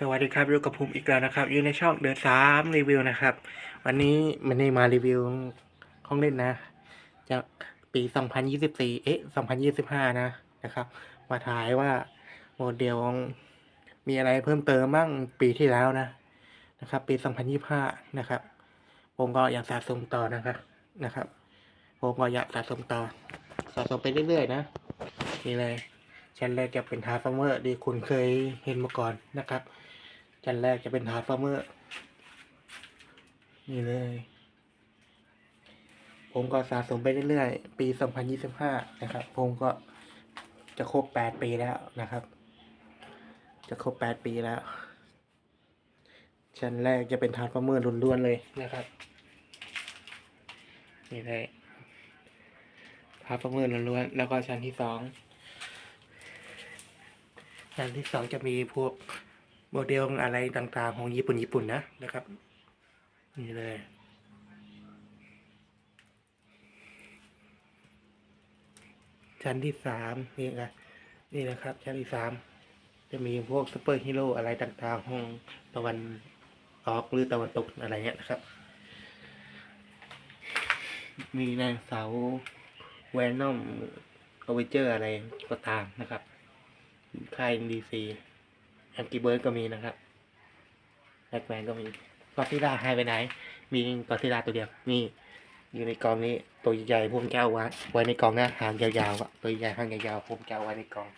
สวัสดีครับอยู่กับผมอีกแล้วนะครับ อยู่ในช่องเดือสามรีวิวนะครับ วันนี้มันได้มารีวิวของเล่นนะจากปี 2024 เอ๊ะ 2025 นะนะครับ มาถ่ายว่าโมเดลมีอะไรเพิ่มเติมบ้างปีที่แล้วนะนะครับ ปี 2025 นะครับผมก็อยากสะสมต่อนะครับนะครับผมก็อยากสะสมต่อ สะสมไปเรื่อยๆนะนี่เลยชั้นแรกจะเป็นทาร์ฟเมอร์ที่คุณเคยเห็นมาก่อนนะครับ ชั้นแรกจะเป็นทาร์ฟอร์เมอร์ นี่เลย ผมก็สะสมไปเรื่อยๆ ปี 2025 นะครับ ผมก็จะครบ 8 ปีแล้วนะครับ จะครบ 8 ปีแล้ว ชั้นแรกจะเป็นทาร์ฟอร์เมอร์ล้วนๆเลยนะครับ นี่เลยทาร์ฟอร์เมอร์ล้วนๆ แล้วก็ชั้นที่สองอันที่สองจะมีพวก โมเดลอะไรต่างๆ ของญี่ปุ่นญี่ปุ่นนะนะครับ นี่เลย ชั้นที่สามนี่นะนี่นะครับ ชั้นที่สามจะมีพวกซูเปอร์ฮีโร่อะไรต่างๆของตะวันออกหรือตะวันตกอะไรเงี้ยนะครับ มีนางเสาแวนนอมอเวเจอร์อะไรก็ตามนะครับค่ายดีซี แอนติเบิร์ดก็มีนะครับแบทแมนก็มีกอซิล่าหายไปไหน มีกอซิล่าตัวเดียว นี่ อยู่ในกองนี้ ตัวใหญ่ๆผมจะเอาไว้ไว้ในกองนะหางยาวๆอะตัวใหญ่หางยาวๆผมจะเอาไว้ในกอง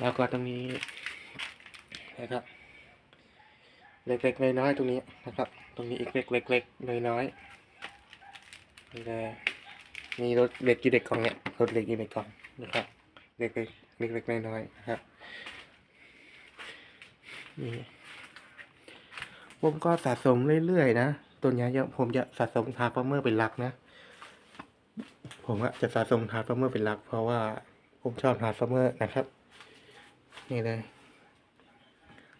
แล้วก็ตรงนี้นะครับ เล็กๆน้อยๆตรงนี้นะครับ ตรงนี้อีกเล็กๆน้อยๆนี่เลยมีรถเล็กอยู่ในกล่องเนี่ยรถเล็กอยู่ในกล่องนะครับ เล็กๆเล็กๆน้อยๆนะครับ นี่ผมก็สะสมเรื่อยๆนะตัวนี้ผมจะสะสมทาร์ฟอร์เมอร์เป็นหลักนะ ผมอะจะสะสมทาร์ฟอร์เมอร์เป็นหลัก เพราะว่าผมชอบทาร์ฟอร์เมอร์นะครับ นี่เลย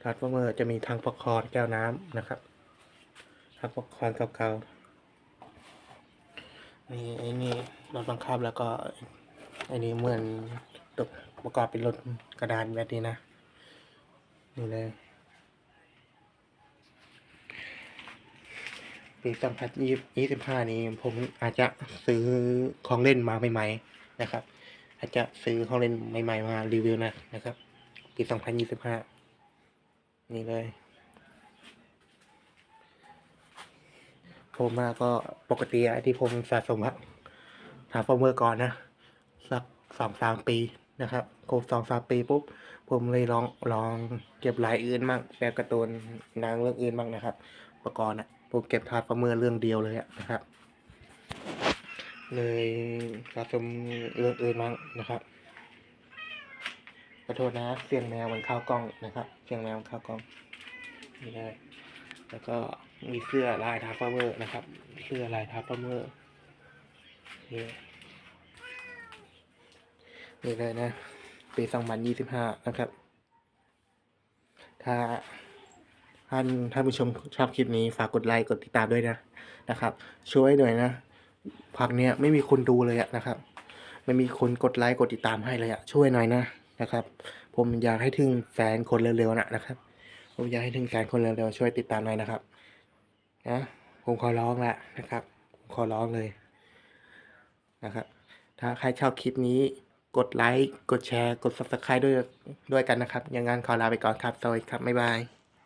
ทาร์ฟอร์เมอร์จะมีทางปอกคอนแก้วน้ำนะครับทางปอกคอนเก่าๆนี่ไอ้นี่รถบังคับแล้วก็ไอันนี้เหมือนตกประกอบเป็นรถกระดานแบบนี้นะ นี่เลย ปีสองพันยี่สิบห้านี้ผมอาจจะซื้อของเล่นมาใหม่ๆนะครับ อาจจะซื้อของเล่นใหม่ ๆ มารีวิวนะนะครับ ปีสองพันยี่สิบห้านี่เลย ผมมาก็ปกติอะที่ผมสะสมอะถามฟอร์เมอร์ก่อนนะ สักสองสามปีนะครับครบสองสามปีปุ๊บ ผมเลยลองลองเก็บลายอื่นบ้างแบบการ์ตูนนางเรื่องอื่นบ้างนะครับ ประกอบนะ ผมเก็บทาร์ฟอร์เมอร์เรื่องเดียวเลยนะครับ เลยสะสมเรื่องอื่นบ้างนะครับขอโทษนะเสียงแมวมันเข้ากล้องนะครับ เสียงแมวมันเข้ากล้องนี่เลยแล้วก็มีเสื้อลายทาร์ฟอร์เมอร์นะครับ เสื้อลายทาร์ฟอร์เมอร์นี่นี่เลยนะปีสองพันยี่สิบห้านะครับ ถ้า ท่านท่านผู้ชมชอบคลิปนี้ฝากกดไลค์กดติดตามด้วยนะนะครับ ช่วยหน่อยนะพักเนี้ยไม่มีคนดูเลยอะนะครับ ไม่มีคนกดไลค์กดติดตามให้เลยอะช่วยหน่อยนะนะครับ ผมอยากให้ถึงแสนคนเร็วๆนะนะครับ ผมอยากให้ถึงแสนคนเร็วๆช่วยติดตามหน่อยนะครับนะผมขอร้องละนะครับผมขอร้องเลยนะครับ ถ้าใครชอบคลิปนี้กดไลค์กดแชร์กด subscribe ด้วยด้วยกันนะครับอย่างนั้นขอลาไปก่อนครับสวัสดีครับบ๊ายบาย